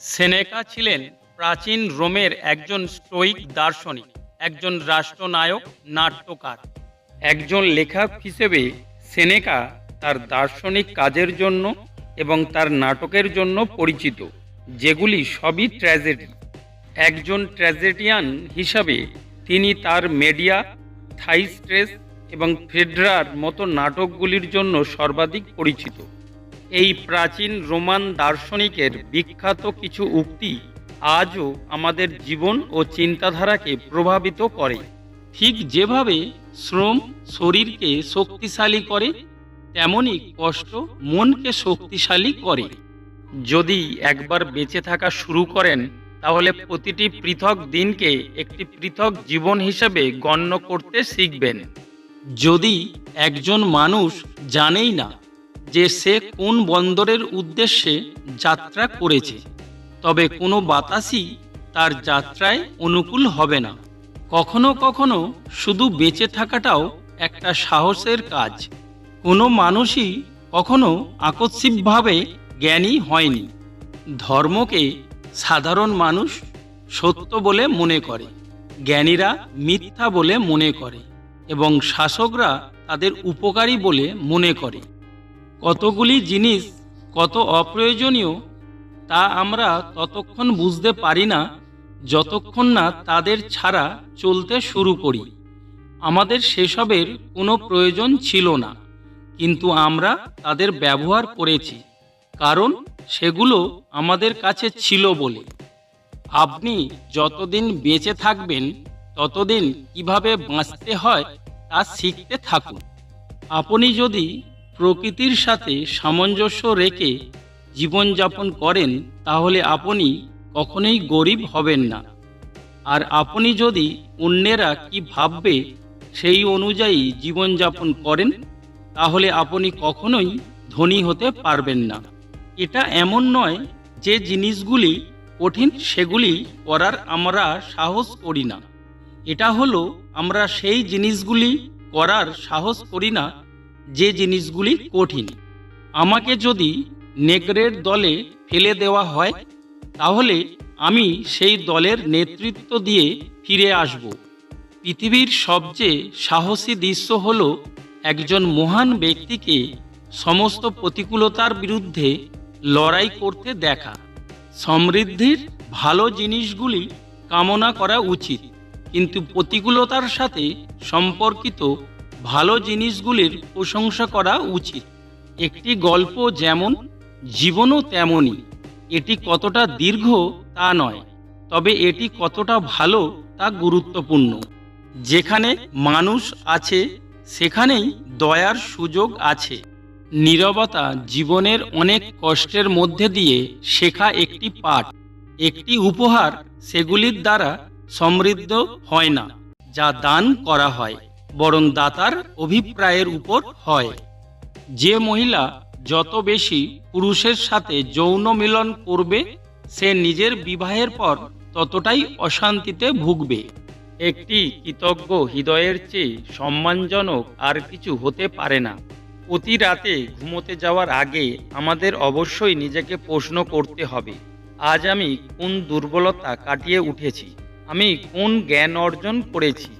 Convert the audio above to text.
সেনেকা ছিলেন প্রাচীন রোমের একজন স্টোইক দার্শনিক, একজন রাষ্ট্রনায়ক, নাট্যকার। একজন লেখক হিসেবে সেনেকা তার দার্শনিক কাজের জন্য এবং তার নাটকের জন্য পরিচিত, যেগুলি সবই ট্র্যাজেডি। একজন ট্র্যাজেডিয়ান হিসাবে তিনি তার মেডিয়া থাইস্ট্রেস এবং ফেডরার মতো নাটকগুলির জন্য সর্বাধিক পরিচিত। এই প্রাচীন রোমান দার্শনিকের বিখ্যাত কিছু উক্তি আজও আমাদের জীবন ও চিন্তাধারাকে প্রভাবিত করে। ঠিক যেভাবে শ্রম শরীরকে শক্তিশালী করে, তেমনি কষ্ট মনকে শক্তিশালী করে। যদি একবার বেঁচে থাকা শুরু করেন, তাহলে প্রতিটি পৃথক দিনকে একটি পৃথক জীবন হিসেবে গণ্য করতে শিখবেন। যদি একজন মানুষ জানেই না যে সে কোন বন্দরের উদ্দেশ্যে যাত্রা করেছে, তবে কোনো বাতাসই তার যাত্রায় অনুকূল হবে না। কখনো কখনো শুধু বেঁচে থাকাটাও একটা সাহসের কাজ। কোনো মানুষই কখনো আকস্মিকভাবে জ্ঞানী হয়নি। ধর্মকে সাধারণ মানুষ সত্য বলে মনে করে, জ্ঞানীরা মিথ্যা বলে মনে করে, এবং শাসকরা তাদের উপকারী বলে মনে করে। কতগুলি জিনিস কত অপ্রয়োজনীয় তা আমরা ততক্ষণ বুঝতে পারি না, যতক্ষণ না তাদের ছাড়া চলতে শুরু করি। আমাদের সেসবের কোনো প্রয়োজন ছিল না, কিন্তু আমরা তাদের ব্যবহার করেছি, কারণ সেগুলো আমাদের কাছে ছিল বলে। আপনি যতদিন বেঁচে থাকবেন, ততদিন কীভাবে বাঁচতে হয় তা শিখতে থাকুন। আপনি যদি প্রকৃতির সাথে সামঞ্জস্য রেখে জীবনযাপন করেন, তাহলে আপনি কখনোই গরিব হবেন না। আর আপনি যদি অন্যেরা কি ভাববে সেই অনুযায়ী জীবনযাপন করেন, তাহলে আপনি কখনোই ধনী হতে পারবেন না। এটা এমন নয় যে জিনিসগুলি কঠিন, সেগুলি করার আমরা সাহস করি না। এটা হলো আমরা সেই জিনিসগুলি করার সাহস করি না যে জিনিসগুলি কঠিন। আমাকে যদি নেকড়ের দলে ফেলে দেওয়া হয়, তাহলে আমি সেই দলের নেতৃত্ব দিয়ে ফিরে আসব। পৃথিবীর সবচেয়ে সাহসী দৃশ্য হল একজন মহান ব্যক্তিকে সমস্ত প্রতিকূলতার বিরুদ্ধে লড়াই করতে দেখা। সমৃদ্ধির ভালো জিনিসগুলি কামনা করা উচিত, কিন্তু প্রতিকূলতার সাথে সম্পর্কিত ভালো জিনিসগুলির প্রশংসা করা উচিত। একটি গল্প যেমন, জীবনও তেমনই। এটি কতটা দীর্ঘ তা নয়, তবে এটি কতটা ভালো তা গুরুত্বপূর্ণ। যেখানে মানুষ আছে, সেখানেই দয়ার সুযোগ আছে। নীরবতা জীবনের অনেক কষ্টের মধ্যে দিয়ে শেখা একটি পাঠ। একটি উপহার সেগুলির দ্বারা সমৃদ্ধ হয় না, যা দান করা হয়। বরং দাতার অভিপ্রায়ের উপর হয়। যে মহিলা যত বেশি পুরুষের সাথে যৌন মিলন করবে, সে নিজের বিবাহের পর ততটাই অশান্তিতে ভুগবে। একটি কৃতজ্ঞ হৃদয়ের চেয়ে সম্মানজনক আর কিছু হতে পারে না। প্রতি রাতে ঘুমোতে যাওয়ার আগে আমাদের অবশ্যই নিজেকে প্রশ্ন করতে হবে, আজ আমি কোন দুর্বলতা কাটিয়ে উঠেছি? আমি কোন জ্ঞান অর্জন করেছি?